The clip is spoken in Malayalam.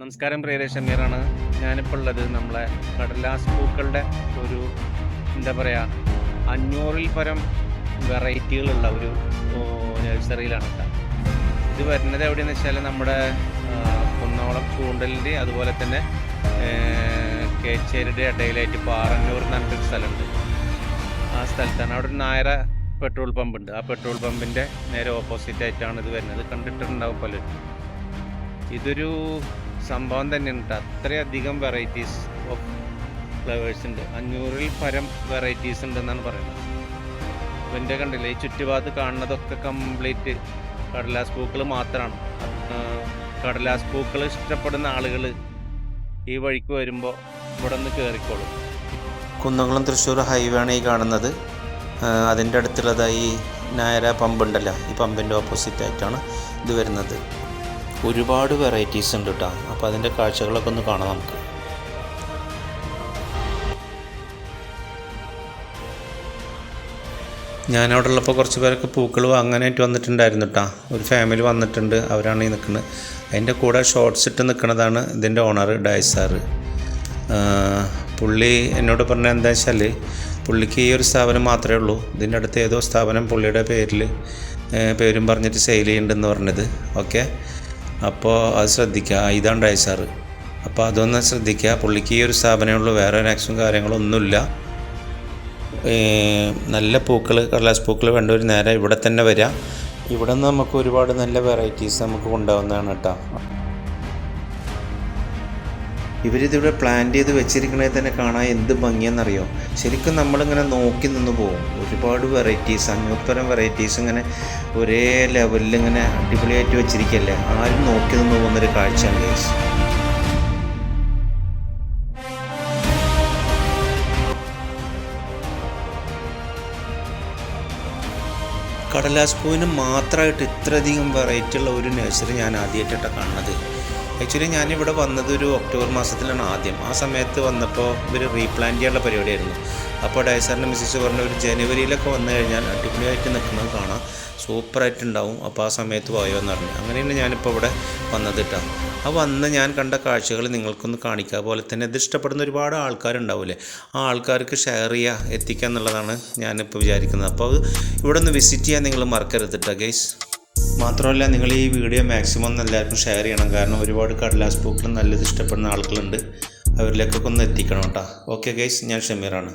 നമസ്കാരം പ്രിയരെ. ഷമീറാണ്. ഞാനിപ്പോൾ ഉള്ളത് നമ്മളെ കടലാസ് പൂക്കളുടെ ഒരു എന്താ പറയുക അഞ്ഞൂറിൽ പരം വെറൈറ്റികളുള്ള ഒരു നഴ്സറിയിലാണ് ഇത് വരുന്നത് എവിടെയെന്ന് വെച്ചാൽ നമ്മുടെ കുന്നോളം ചൂണ്ടലിന്റെ അതുപോലെ തന്നെ കേച്ചേരിയുടെ ഇടയിലായിട്ട് പാറന്നൂർ എന്ന് പറഞ്ഞിട്ടൊരു സ്ഥലമുണ്ട്. ആ സ്ഥലത്താണ്. അവിടെ ഒരു നായര പെട്രോൾ പമ്പ് ഉണ്ട്. ആ പെട്രോൾ പമ്പിന്റെ നേരെ ഓപ്പോസിറ്റ് ആയിട്ടാണ് ഇത് വരുന്നത്. കണ്ടിട്ടുണ്ടാവും പലരും. ഇതൊരു സംഭവം തന്നെയാണ് ഉണ്ട് അത്രയധികം വെറൈറ്റീസ് ഓഫ് ഫ്ലവേഴ്സ് ഉണ്ട്. അഞ്ഞൂറിൽ പരം വെറൈറ്റീസ് ഉണ്ടെന്നാണ് പറയുന്നത്. ഇതിന്റെ കണ്ടില്ല ഈ ചുറ്റുഭാഗത്ത് കാണുന്നതൊക്കെ കംപ്ലീറ്റ് കടലാസ് പൂക്കൾ മാത്രമാണ് കടലാസ് പൂക്കൾ ഇഷ്ടപ്പെടുന്ന ആളുകൾ ഈ വഴിക്ക് വരുമ്പോൾ ഇവിടെ നിന്ന് കയറിക്കോളും കുന്നംകുളം തൃശ്ശൂർ ഹൈവേ ആണ് ഈ കാണുന്നത്. അതിന്റെ അടുത്തുള്ളതായി നായര പമ്പ് ഉണ്ടല്ലോ. ഈ പമ്പിന്റെ ഓപ്പോസിറ്റ് ആയിട്ടാണ് ഇത് വരുന്നത്. ഒരുപാട് വെറൈറ്റീസ് ഉണ്ട് കേട്ടോ അപ്പോൾ അതിന്റെ കാഴ്ചകളൊക്കെ ഒന്ന് കാണാം നമുക്ക്. ഞാനവിടെ ഉള്ളപ്പോൾ കുറച്ച് പേരൊക്കെ പൂക്കൾ വാങ്ങാനായിട്ട് വന്നിട്ടുണ്ടായിരുന്നു കേട്ടോ ഒരു ഫാമിലി വന്നിട്ടുണ്ട് അവരാണ് ഈ നിൽക്കുന്നത് അതിന്റെ കൂടെ ഷോർട്സ് ഇട്ട് നിൽക്കുന്നതാണ് ഇതിന്റെ ഓണർ ഡയസാറ് പുള്ളി എന്നോട് പറഞ്ഞ എന്താ വെച്ചാൽ പുള്ളിക്ക് ഈ ഒരു സ്ഥാപനം മാത്രമേ ഉള്ളൂ. ഇതിന്റെ അടുത്ത് ഏതോ സ്ഥാപനം പുള്ളിയുടെ പേരിൽ പേരും പറഞ്ഞിട്ട് സെയിൽ ചെയ്യുന്നുണ്ടെന്ന് പറഞ്ഞത്. ഓക്കെ? അപ്പോൾ അത് ശ്രദ്ധിക്കുക ഇതാണ് ഡയസാറ് അപ്പോൾ അതൊന്ന് ശ്രദ്ധിക്കുക പുള്ളിക്ക് ഈ ഒരു സ്ഥാപനമേ ഉള്ളൂ വേറെ ആക്സും കാര്യങ്ങളൊന്നുമില്ല. നല്ല പൂക്കൾ കടലാസ് പൂക്കൾ വേണ്ടവർ നേരെ ഇവിടെ തന്നെ വരിക ഇവിടെ നിന്ന് നമുക്ക് ഒരുപാട് നല്ല വെറൈറ്റീസ് നമുക്ക് കൊണ്ടുപോകുന്നതാണ് കേട്ടോ. ഇവരിതിവിടെ പ്ലാൻ ചെയ്ത് വെച്ചിരിക്കണേ തന്നെ കാണാൻ എന്ത് ഭംഗിയെന്നറിയോ ശരിക്കും നമ്മളിങ്ങനെ നോക്കി നിന്ന് പോകും ഒരുപാട് വെറൈറ്റീസ് അഞ്ഞൂത്തരം വെറൈറ്റീസ് ഇങ്ങനെ ഒരേ ലെവലിൽ ഇങ്ങനെ അടിപൊളിയായിട്ട് വെച്ചിരിക്കല്ലേ? ആരും നോക്കി നിന്ന് പോകുന്നൊരു കാഴ്ചയാണ് ഗൈസ് കടലാസ് പൂവിന് മാത്രമായിട്ട് ഇത്രയധികം വെറൈറ്റി ഉള്ള ഒരു നഴ്സറി ഞാൻ ആദ്യമായിട്ടാണ് കാണുന്നത്. ആക്ച്വലി ഞാനിവിടെ വന്നത് ഒരു ഒക്ടോബർ മാസത്തിലാണ് ആദ്യം. ആ സമയത്ത് വന്നപ്പോൾ ഇവർ റീപ്ലാൻ ചെയ്യാനുള്ള പരിപാടിയായിരുന്നു. അപ്പോൾ ഡയസറിന്റെ മിസ്സിസ് പറഞ്ഞ ഒരു ജനുവരിയിലൊക്കെ വന്നു കഴിഞ്ഞാൽ അടിപൊളിയായിട്ട് നിൽക്കുന്നത് കാണാം. സൂപ്പറായിട്ടുണ്ടാവും. അപ്പോൾ ആ സമയത്ത് പോയോ എന്ന് പറഞ്ഞു. അങ്ങനെയാണ് ഞാനിപ്പോൾ ഇവിടെ വന്നത് കേട്ടോ ആ വന്ന് ഞാൻ കണ്ട കാഴ്ചകൾ നിങ്ങൾക്കൊന്ന് കാണിക്കുക അതുപോലെ തന്നെ ഇത് ഇഷ്ടപ്പെടുന്ന ഒരുപാട് ആൾക്കാരുണ്ടാവില്ലേ? ആ ആൾക്കാർക്ക് ഷെയർ ചെയ്യുക എത്തിക്കുക എന്നുള്ളതാണ് ഞാനിപ്പോൾ വിചാരിക്കുന്നത്. അപ്പോൾ ഇവിടെ ഒന്ന് വിസിറ്റ് ചെയ്യാൻ നിങ്ങൾ മറക്കരുത് കേട്ടോ ഗൈസ് മാത്രമല്ല നിങ്ങൾ ഈ വീഡിയോ മാക്സിമം എല്ലാവർക്കും ഷെയർ ചെയ്യണം. കാരണം ഒരുപാട് കടലാസ് പൂക്കളും നല്ലത് ഇഷ്ടപ്പെടുന്ന ആളുകളുണ്ട്. അവരിലേക്കൊക്കെ ഒന്ന് എത്തിക്കണം കേട്ടോ. ഓക്കെ ഗൈസ് ഞാൻ ഷമീറാണ്